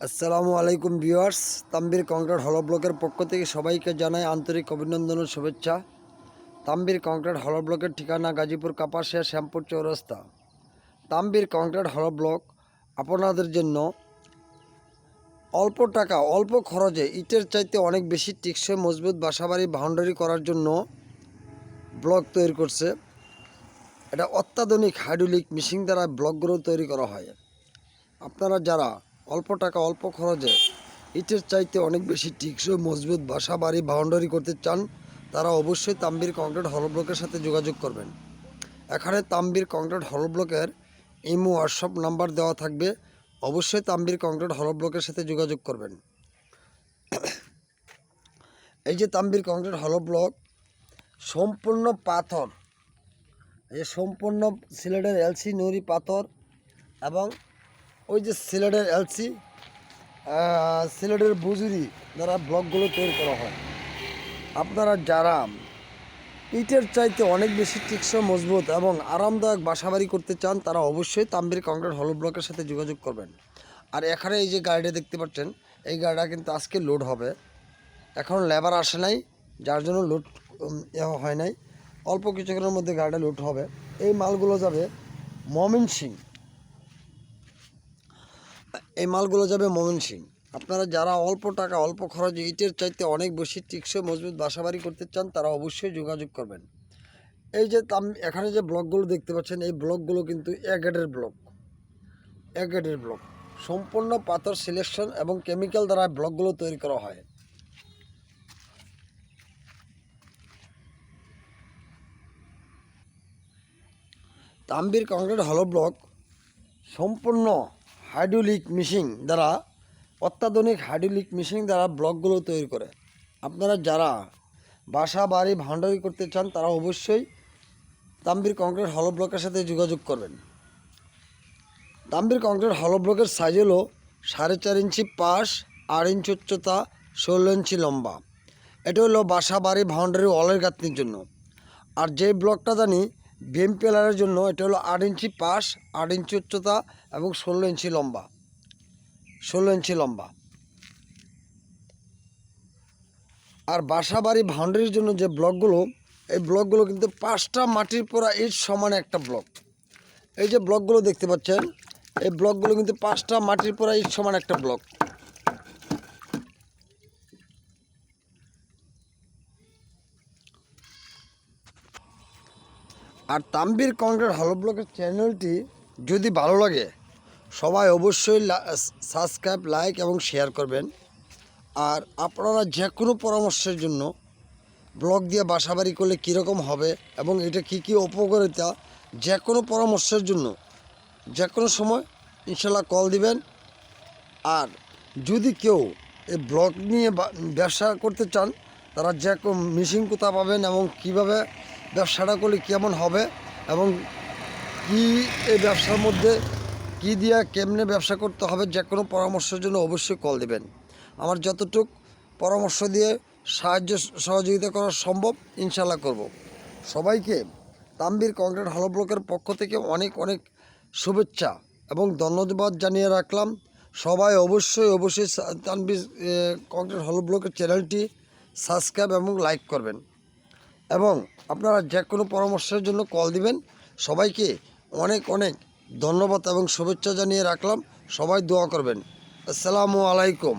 আসসালামু আলাইকুম viewers, Tambir concrete হলো ব্লকের পক্ষ থেকে সবাইকে জানাই আন্তরিক অভিনন্দন ও শুভেচ্ছা। তাম্বির কংক্রিট হলো ব্লকের ঠিকানা গাজীপুর কাপাসিয়া শ্যামপুর চৌরাস্তা। তাম্বির কংক্রিট হলো ব্লক আপনাদের জন্য অল্প টাকা, অল্প খরচে ইটের চাইতে অনেক বেশি টিকসই মজবুত বাসাবাড়ি বাউন্ডারি করার জন্য ব্লক তৈরি করছে। এটা অত্যাধুনিক হাইড্রোলিক মেশিন দ্বারা ব্লকগুলো তৈরি করা হয়। আপনারা যারা অল্প টাকা, অল্প খরচে। ইটের চাইতে অনেক বেশি টিকসই, মজবুত বাসা, বাড়ি, বাউন্ডারি করতে চান, তারা অবশ্যই তাম্বির কংক্রিট হল ব্লকের সাথে যোগাযোগ করবেন। এখানে তাম্বির কংক্রিট হল ব্লকের ইমো হোয়াটসঅ্যাপ নাম্বার দেওয়া থাকবে। অবশ্যই তাম্বির কংক্রিট হল ব্লকের সাথে যোগাযোগ করবেন। এই যে তাম্বির কংক্রিট হল ব্লক, সম্পূর্ণ পাথর, এই সম্পূর্ণ সিলেটের এলসি নুরি পাথর এবং ওই যে সিলেটের এলসি সিলেটের বুজুরি দ্বারা ব্লকগুলো তৈরি করা হয়। আপনারা যারা ইটের চাইতে অনেক বেশি টিকসই, মজবুত এবং আরামদায়ক বাসাবাড়ি করতে চান, তারা অবশ্যই তাম্বির কংক্রিট হলো ব্লকের সাথে যোগাযোগ করবেন। আর এখানে এই যে গাড়িটা দেখতে পাচ্ছেন, এই গাড়িটা কিন্তু আজকে লোড হবে। এখন লেবার আসে নাই, যার জন্য লোড হয় নাই। অল্প কিছুক্ষণের মধ্যে গাড়িটা লোড হবে। এই মালগুলো যাবে মমিন সিং এই মালগুলো যাবে ময়মনসিং আপনারা যারা অল্প টাকা, অল্প খরচে ইটের চাইতে অনেক বেশি টিকসই মজবুত বাসাবাড়ি করতে চান, তারা অবশ্যই যোগাযোগ করবেন। এই যে এখানে যে ব্লকগুলো দেখতে পাচ্ছেন, এই ব্লকগুলো কিন্তু গেটের ব্লক। গেটের ব্লক। সম্পূর্ণ পাথর সিলেকশন এবং কেমিক্যাল দ্বারা ব্লকগুলো তৈরি করা হয়। তাম্বির কংক্রিট হলো ব্লক। সম্পূর্ণ হাইড্রোলিক মেশিন দ্বারা, অত্যাধুনিক হাইড্রোলিক মেশিন দ্বারা ব্লকগুলো তৈরি করে। আপনারা যারা বাসা, বাড়ি ভান্ডারি করতে চান, তারা অবশ্যই তাম্বির কংক্রিট হলো ব্লকের সাথে যোগাযোগ করবেন। তাম্বির কংক্রিট হলো ব্লকের সাইজ হলো সাড়ে চার ইঞ্চি পাশ, আট ইঞ্চি উচ্চতা, ষোলো ইঞ্চি লম্বা। এটা হলো বাসা, বাড়ি ভাউন্ডারি ওয়ালের গাঁথনির জন্য। আর যে ব্লকটা জানি বিএম পিলারের জন্য এটা হলো আট ইঞ্চি পাশ, আট ইঞ্চি উচ্চতা এবং ষোলো ইঞ্চি লম্বা। ষোলো ইঞ্চি লম্বা। আর বাসা বাড়ি বাউন্ডারির জন্য যে ব্লকগুলো এই ব্লকগুলো কিন্তু পাঁচটা মাটির পোড়া ইট সমান একটা ব্লক এই যে ব্লকগুলো দেখতে পাচ্ছেন, এই ব্লকগুলো কিন্তু পাঁচটা মাটির পোড়া ইট সমান একটা ব্লক আর তাম্বির কংক্রিট হলো ব্লকের চ্যানেলটি যদি ভালো লাগে, সবাই অবশ্যই সাবস্ক্রাইব লাইক এবং শেয়ার করবেন। আর আপনারা যে কোনো পরামর্শের জন্য ব্লগ দিয়ে বাসাবাড়ি করলে কীরকম হবে এবং এটা কি কি উপকারিতা যে কোনো পরামর্শের জন্য যে কোনো সময় ইনশাল্লাহ কল দিবেন। আর যদি কেউ এই ব্লগ নিয়ে ব্যবসা করতে চান, তারা যে মেশিন কোথা পাবেন এবং কীভাবে ব্যবসাটা করলে কেমন হবে এবং কি এই ব্যবসার মধ্যে কি দিয়া কেমনে ব্যবসা করতে হবে যে কোনো পরামর্শের জন্য অবশ্যই কল দেবেন। আমার যতটুক পরামর্শ দিয়ে সাহায্য সহযোগিতা করা সম্ভব ইনশাল্লাহ করব। সবাইকে তাম্বির কংক্রিট হল ব্লকের পক্ষ থেকে অনেক অনেক শুভেচ্ছা এবং ধন্যবাদ জানিয়ে রাখলাম। সবাই অবশ্যই অবশ্যই তানবির কংক্রিট হলো ব্লকের চ্যানেলটি সাবস্ক্রাইব এবং লাইক করবেন। এবং আপনারা যে কোনো পরামর্শের জন্য কল দিবেন। সবাইকে অনেক অনেক ধন্যবাদ এবং শুভেচ্ছা জানিয়ে রাখলাম। সবাই দোয়া করবেন। আসসালামু আলাইকুম।